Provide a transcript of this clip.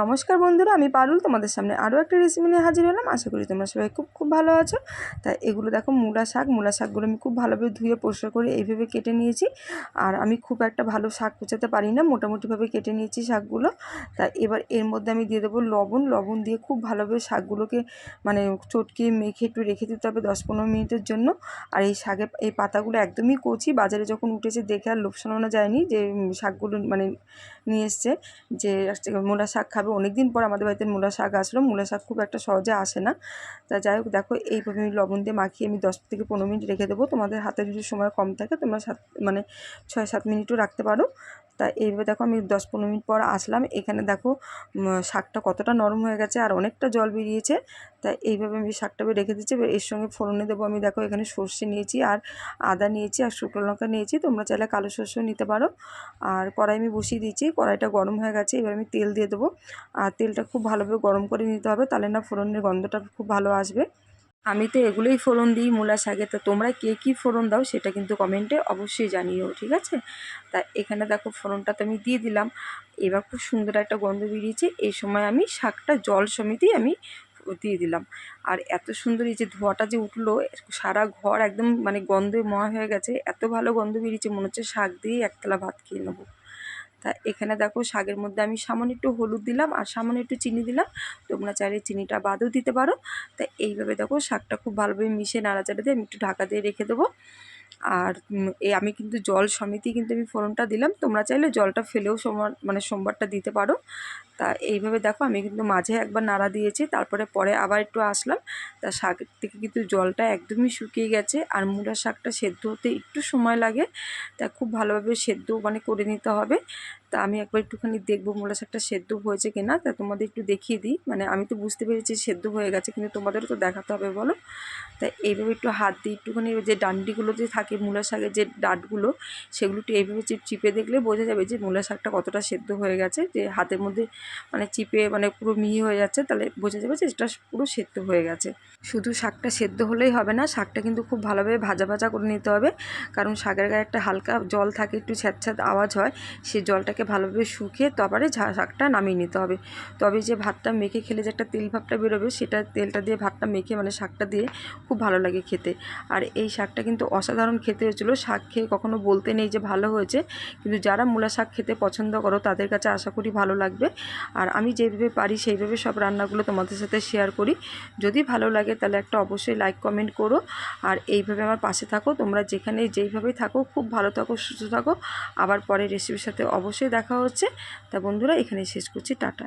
নমস্কার বন্ধুরা, আমি পারুল, তোমাদের সামনে আরও একটা রেসিপি নিয়ে হাজির হলাম। আশা করি তোমরা সবাই খুব খুব ভালো আছো। তাই এগুলো দেখো, মূলা শাক। মূলা শাকগুলো আমি খুব ভালোভাবে ধুয়ে পরিষ্কার করে এইভাবে কেটে নিয়েছি। আর আমি খুব একটা ভালো শাক কুচাতে পারি না, মোটামুটিভাবে কেটে নিয়েছি শাকগুলো। তাই এবার এর মধ্যে আমি দিয়ে দেবো লবণ। লবণ দিয়ে খুব ভালোভাবে শাকগুলোকে মানে চটকে মেখে একটু রেখে দিতে হবে দশ পনেরো মিনিটের জন্য। আর এই শাকের এই পাতাগুলো একদমই কচি। বাজারে যখন উঠেছে দেখে আর লোভ যায়নি যে শাকগুলো মানে নিয়ে এসছে যে মূলা শাক খাবে অনেক দিন পর আমাদের বাড়িতে মূলা শাক আসলো। মূলা শাক খুব একটা সহজে আসে না। তা যাই হোক, দেখো এইভাবে আমি লবণ দিয়ে মাখিয়ে আমি দশ থেকে পনেরো মিনিট রেখে দেবো। তোমাদের হাতে যদি সময় কম থাকে, তোমরা সাত মানে ছয় সাত মিনিটও রাখতে পারো। তা এইভাবে দেখো আমি দশ পনেরো মিনিট পর আসলাম। এখানে দেখো শাকটা কতটা নরম হয়ে গেছে আর অনেকটা জল বেরিয়েছে। তা এইভাবে আমি শাকটা রেখে দিচ্ছি। এর সঙ্গে ফোড়নে দেবো। আমি দেখো এখানে সর্ষে নিয়েছি আর আদা নিয়েছি আর শুকনো লঙ্কা নিয়েছি। তোমরা চাইলে কালো সর্ষেও নিতে পারো। আর কড়াই আমি বসিয়ে দিয়েছি। কড়াইটা গরম হয়ে গেছে। এবার আমি তেল দিয়ে দেবো। আর তেলটা খুব ভালোভাবে গরম করে নিতে হবে। তাহলে না ফোড়নের গন্ধটা খুব ভালো আসবে। আমি তো এগুলোই ফোড়ন দিই মূলা শাকে। তো তোমরা কে কী ফোড়ন দাও সেটা কিন্তু কমেন্টে অবশ্যই জানিও, ঠিক আছে? তা এখানে দেখো ফোড়নটা তো আমি দিয়ে দিলাম। এবার খুব সুন্দর একটা গন্ধ বেরিয়েছে। এই সময় আমি শাকটা জল সমেতেই আমি দিয়ে দিলাম। আর এত সুন্দর এই যে ধোয়াটা যে উঠল, সারা ঘর একদম মানে গন্ধে ময় হয়ে গেছে। এত ভালো গন্ধ বেরিয়েছে, মনে হচ্ছে শাক দিয়ে একতলা ভাত খেয়ে নেব। তা এখানে দেখো শাকের মধ্যে আমি সামান্য একটু হলুদ দিলাম আর সামান্য একটু চিনি দিলাম। তোমরা চাইলে চিনিটা বাদও দিতে পারো। তা এইভাবে দেখো শাকটা খুব ভালোভাবে মিশে নাড়াচাড়া দিয়ে আমি একটু ঢাকা দিয়ে রেখে দেবো। আর এ, আমি কিন্তু জল সমিতি কিন্তু আমি ফোড়নটা দিলাম। তোমরা চাইলে জলটা ফেলেও সোমবার মানে সোমবারটা দিতে পারো। তা এইভাবে দেখো, আমি কিন্তু মাঝে একবার নাড়া দিয়েছি, তারপরে পরে আবার একটু আসলাম। তা শাক থেকে কিন্তু জলটা একদমই শুকিয়ে গেছে, আর মূলা শাকটা সেদ্ধ হতে একটু সময় লাগে। তা খুব ভালোভাবে সেদ্ধ মানে করে নিতে হবে। তা আমি একবার একটুখানি দেখব, মূলা শাকটা সেদ্ধ হয়েছে কিনা, তা তোমাদের একটু দেখিয়ে দিই। মানে আমি তো বুঝতে পেরেছি সেদ্ধ হয়ে গেছে কিন্তু তোমাদেরও তো দেখাতে হবে, বলো। তা এইভাবে একটু হাত দিয়ে একটুখানি যে ডান্ডিগুলো যে থাকে, মূলা শাকের যে ডাটগুলো, সেগুলো একটু এইভাবে চিপে দেখলে বোঝা যাবে যে মূলা শাকটা কতটা সেদ্ধ হয়ে গেছে। যে হাতের মধ্যে মানে চিপে মানে পুরো মিহি হয়ে যাচ্ছে, তাহলে বোঝা যাবে যে এটা পুরো সেদ্ধ হয়ে গেছে। শুধু শাকটা সেদ্ধ হলেই হবে না, শাকটা কিন্তু খুব ভালোভাবে ভাজা ভাজা করে নিতে হবে। কারণ শাকের গায়ে একটা হালকা জল থাকে, একটু ছ্যাঁত আওয়াজ হয় সেই জলটাকে ভালোভাবে শুকিয়ে তারপরে শাকটা নামিয়ে নিতে হবে। তবে যে ভাতটা মেখে খেলে যে একটা তেল ভাবটা বেরোবে, সেটা তেলটা দিয়ে ভাতটা মেখে মানে শাকটা দিয়ে খুব ভালো লাগে খেতে। আর এই শাকটা কিন্তু অসাধারণ খেতে হয়েছিলো। শাক খেয়ে কখনো বলতে নেই যে ভালো হয়েছে, কিন্তু যারা মূলা শাক খেতে পছন্দ করো, তাদের কাছে আশা করি ভালো লাগবে। আর আমি যেভাবে পারি, সেইভাবে সব রান্নাগুলো তোমাদের সাথে শেয়ার করি। যদি ভালো লাগে তাহলে একটা অবশ্যই লাইক কমেন্ট করো। আর এইভাবে আমার পাশে থাকো। তোমরা যেখানে যেইভাবেই থাকো, খুব ভালো থাকো, সুস্থ থাকো। আবার পরে রেসিপির সাথে দেখা হচ্ছে। তা বন্ধুরা এখানে শেষ করছি। টাটা।